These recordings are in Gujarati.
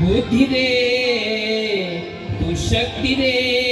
बुद्धि दे तू शक्ति दे।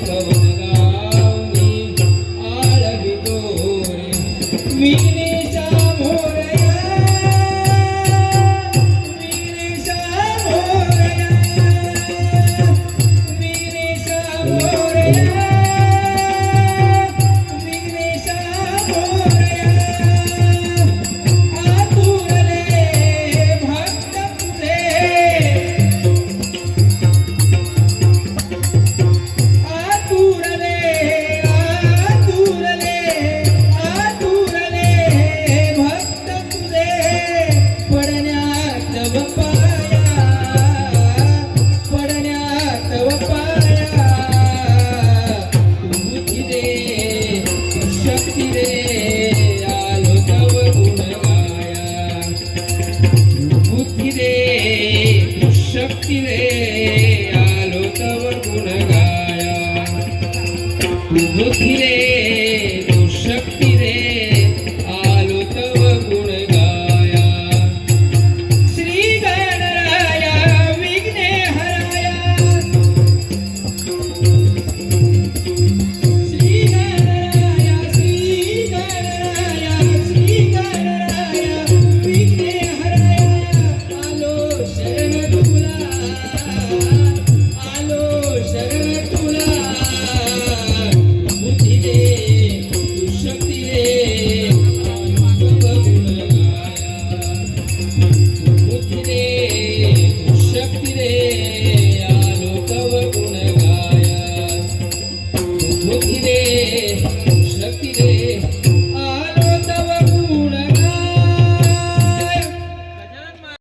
Gustavo. શક્તિ રે આલો તવ ગુણ ગાયા બુદ્ધિ રે 你。